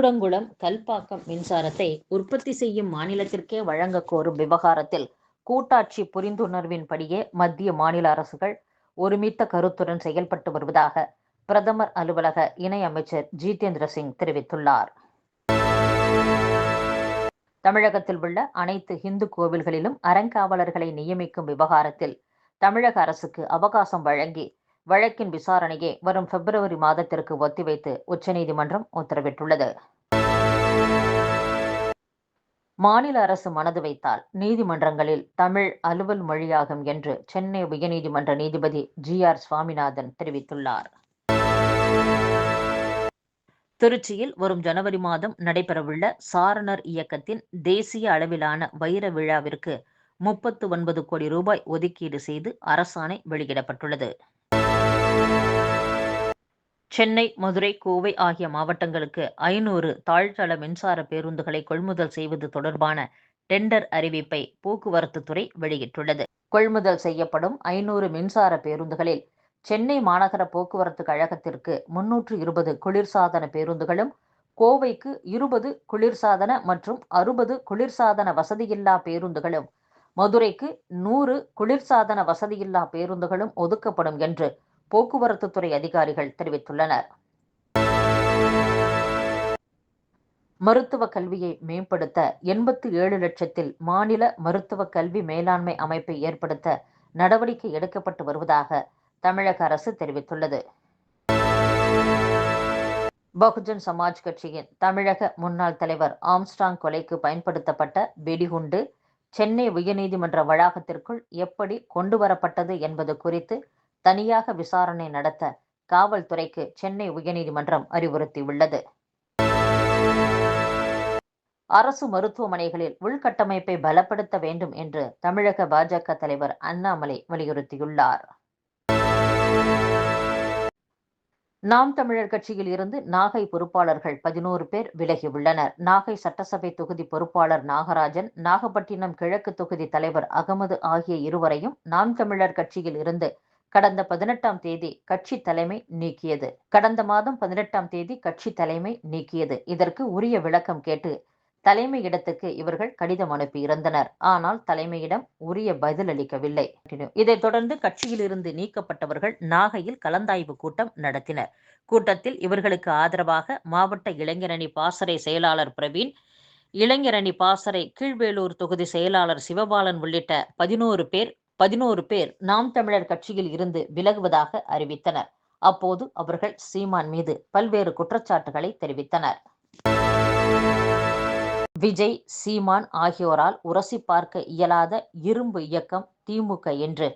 கூடங்குளம் கல்பாக்கம் மின்சாரத்தை உற்பத்தி செய்யும் மாநிலத்திற்கே வழங்க கோரும் விவகாரத்தில் கூட்டாட்சி புரிந்துணர்வின்படியே மத்திய மாநில அரசுகள் ஒருமித்த கருத்துடன் செயல்பட்டு வருவதாக பிரதமர் அலுவலக இணையமைச்சர் ஜிதேந்திர சிங் தெரிவித்துள்ளார். தமிழகத்தில் உள்ள அனைத்து இந்து கோவில்களிலும் அறங்காவலர்களை நியமிக்கும் விவகாரத்தில் தமிழக அரசுக்கு அவகாசம் வழங்கி வழக்கின் விசாரணையை வரும் பிப்ரவரி மாதத்திற்கு ஒத்திவைத்து உச்சநீதிமன்றம் உத்தரவிட்டுள்ளது. மாநில அரசு மனது வைத்தால் நீதிமன்றங்களில் தமிழ் அலுவல் மொழியாகும் என்று சென்னை உயர்நீதிமன்ற நீதிபதி ஜி ஆர் சுவாமிநாதன் தெரிவித்துள்ளார். திருச்சியில் வரும் ஜனவரி மாதம் நடைபெறவுள்ள சாரணர் இயக்கத்தின் தேசிய அளவிலான வைர விழாவிற்கு முப்பத்து ஒன்பது கோடி ரூபாய் ஒதுக்கீடு செய்து அரசாணை வெளியிடப்பட்டுள்ளது. சென்னை மதுரை கோவை ஆகிய மாவட்டங்களுக்கு ஐநூறு தாழ்தள மின்சார பேருந்துகளை கொள்முதல் செய்வது தொடர்பான டெண்டர் அறிவிப்பை போக்குவரத்து துறை வெளியிட்டுள்ளது. கொள்முதல் செய்யப்படும் ஐநூறு மின்சார பேருந்துகளில் சென்னை மாநகர போக்குவரத்து கழகத்திற்கு முன்னூற்று இருபது குளிர்சாதன பேருந்துகளும் கோவைக்கு இருபது குளிர்சாதன மற்றும் அறுபது குளிர்சாதன வசதியில்லா பேருந்துகளும் மதுரைக்கு நூறு குளிர்சாதன வசதியில்லா பேருந்துகளும் ஒதுக்கப்படும் என்று போக்குவரத்துத்துறை அதிகாரிகள் தெரிவித்துள்ளனர். மருத்துவ கல்வியை மேம்படுத்த எண்பத்தி ஏழு லட்சத்தில் மாநில மருத்துவ கல்வி மேலாண்மை அமைப்பை ஏற்படுத்த நடவடிக்கை எடுக்கப்பட்டு வருவதாக தமிழக அரசு தெரிவித்துள்ளது. பகுஜன் சமாஜ் கட்சியின் தமிழக முன்னாள் தலைவர் ஆம்ஸ்டாங் கொலைக்கு பயன்படுத்தப்பட்ட வெடிகுண்டு சென்னை உயர்நீதிமன்ற வளாகத்திற்குள் எப்படி கொண்டு வரப்பட்டது என்பது குறித்து தனியாக விசாரணை நடத்த காவல்துறைக்கு சென்னை உயர்நீதிமன்றம் அறிவுறுத்தியுள்ளது. அரசு மருத்துவமனைகளில் உள்கட்டமைப்பை பலப்படுத்த வேண்டும் என்று தமிழக பாஜக தலைவர் அண்ணாமலை வலியுறுத்தியுள்ளார். நாம் தமிழர் கட்சியில் இருந்து நாகை பொறுப்பாளர்கள் பதினோரு பேர் விலகியுள்ளனர் நாகை சட்டசபை தொகுதி பொறுப்பாளர் நாகராஜன் நாகப்பட்டினம் கிழக்கு தொகுதி தலைவர் அகமது ஆகிய இருவரையும் நாம் தமிழர் கட்சியில் இருந்து கடந்த பதினெட்டாம் தேதி கட்சி தலைமை நீக்கியது. கடந்த மாதம் பதினெட்டாம் தேதி கட்சி தலைமை நீக்கியது. இதற்கு உரிய விளக்கம் கேட்டு தலைமையிடத்துக்கு இவர்கள் கடிதம் அனுப்பியிருந்தனர் ஆனால் தலைமையிடம் உரிய பதில் அளிக்கவில்லை. இதைத் தொடர்ந்து கட்சியிலிருந்து நீக்கப்பட்டவர்கள் நாகையில் கலந்தாய்வு கூட்டம் நடத்தினர். கூட்டத்தில் இவர்களுக்கு ஆதரவாக மாவட்ட இளைஞரணி பாசறை செயலாளர் பிரவீன் இளைஞரணி பாசறை கீழ்வேலூர் தொகுதி செயலாளர் சிவபாலன் உள்ளிட்ட பதினோரு பேர் பதினோரு பேர் நாம் தமிழர் கட்சியில் இருந்து விலகுவதாக அறிவித்தனர். அப்போது அவர்கள் சீமான் மீது பல்வேறு குற்றச்சாட்டுகளை தெரிவித்தனர். விஜய் சீமான் ஆகியோரால் உரசி பார்க்க இயலாத இரும்பு இயக்கம் திமுக என்று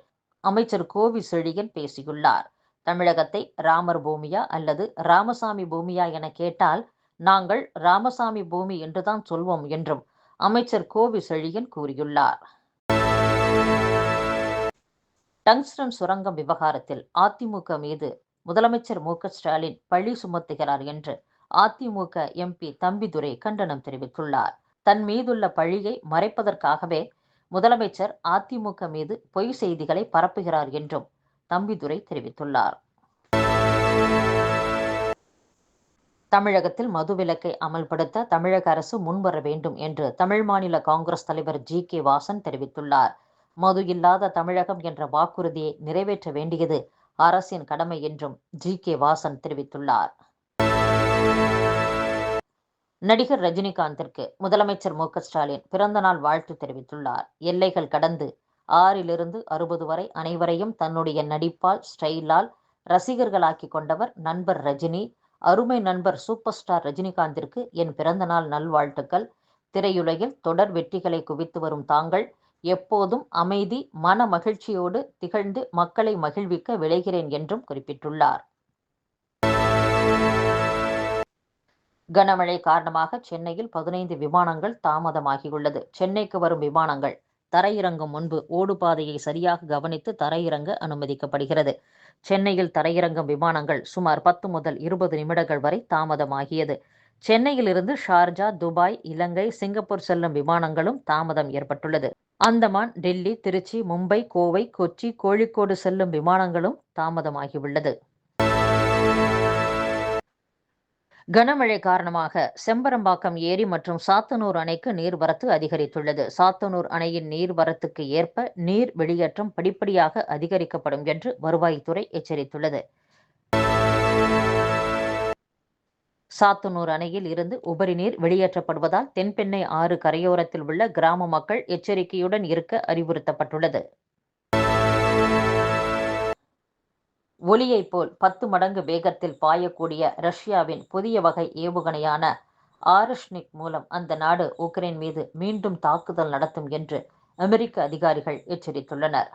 அமைச்சர் கோவி செழியன் பேசியுள்ளார். தமிழகத்தை ராமர் பூமியா அல்லது ராமசாமி பூமியா என கேட்டால் நாங்கள் ராமசாமி பூமி என்றுதான் சொல்வோம் என்றும் அமைச்சர் கோவி செழியன் கூறியுள்ளார். டங்ஸ்டன் சுரங்கம் விவகாரத்தில் அதிமுக மீது முதலமைச்சர் மு ஸ்டாலின் பழி சுமத்துகிறார் என்று அதிமுக எம்பி தம்பிதுரை கண்டனம் தெரிவித்துள்ளார். தன் மீதுள்ள பழியை மறைப்பதற்காகவே முதலமைச்சர் அதிமுக மீது பொய் செய்திகளை பரப்புகிறார் என்றும் தம்பிதுரை தெரிவித்துள்ளார். தமிழகத்தில் மதுவிலக்கை அமல்படுத்த தமிழக அரசு முன்வர வேண்டும் என்று தமிழ் மாநில காங்கிரஸ் தலைவர் ஜி. கே. வாசன் தெரிவித்துள்ளார். மது இல்லாத தமிழகம் என்ற வாக்குறுதியை நிறைவேற்ற வேண்டியது அரசின் கடமை என்றும் ஜி. கே. வாசன் தெரிவித்துள்ளார். நடிகர் ரஜினிகாந்திற்கு முதலமைச்சர் மு ஸ்டாலின் பிறந்தநாள் வாழ்த்து தெரிவித்துள்ளார். எல்லைகள் கடந்து ஆறிலிருந்து அறுபது வரை அனைவரையும் தன்னுடைய நடிப்பால் ஸ்டைலால் ரசிகர்களாக்கி கொண்டவர் நண்பர் ரஜினி. அருமை நண்பர் சூப்பர் ஸ்டார் ரஜினிகாந்திற்கு என் பிறந்தநாள் நல்வாழ்த்துக்கள். திரையுலகில் தொடர் வெற்றிகளை குவித்து வரும் தாங்கள் எப்போதும் அமைதி மன மகிழ்ச்சியோடு திகழ்ந்து மக்களை மகிழ்விக்க விளைகிறேன் என்றும் குறிப்பிட்டுள்ளார். கனமழை காரணமாக சென்னையில் பதினைந்து விமானங்கள் தாமதமாகியுள்ளது. சென்னைக்கு வரும் விமானங்கள் தரையிறங்கும் முன்பு ஓடுபாதையை சரியாக கவனித்து தரையிறங்க அனுமதிக்கப்படுகிறது. சென்னையில் தரையிறங்கும் விமானங்கள் சுமார் பத்து முதல் இருபது நிமிடங்கள் வரை தாமதமாகியது. சென்னையில் இருந்து ஷார்ஜா துபாய் இலங்கை சிங்கப்பூர் செல்லும் விமானங்களும் தாமதம் ஏற்பட்டுள்ளது. அந்தமான் டெல்லி திருச்சி மும்பை கோவை கொச்சி கோழிக்கோடு செல்லும் விமானங்களும் தாமதமாகியுள்ளது. கனமழை காரணமாக செம்பரம்பாக்கம் ஏரி மற்றும் சாத்தனூர் அணைக்கு நீர்வரத்து அதிகரித்துள்ளது. சாத்தனூர் அணையின் நீர்வரத்துக்கு ஏற்ப நீர் வெளியேற்றம் படிப்படியாக அதிகரிக்கப்படும் என்று வருவாய்த்துறை எச்சரித்துள்ளது. சாத்தனூர் அணையில் இருந்து உபரி நீர் வெளியேற்றப்படுவதால் தென்பெண்ணை ஆறு கரையோரத்தில் உள்ள கிராம மக்கள் எச்சரிக்கையுடன் இருக்க அறிவுறுத்தப்பட்டுள்ளது. ஒலியைப் போல் பத்து மடங்கு வேகத்தில் பாயக்கூடிய ரஷ்யாவின் புதிய வகை ஏவுகணையான ஆரஷ்னிக் மூலம் அந்த நாடு உக்ரைன் மீது மீண்டும் தாக்குதல் நடத்தும் என்று அமெரிக்க அதிகாரிகள் எச்சரித்துள்ளனர்.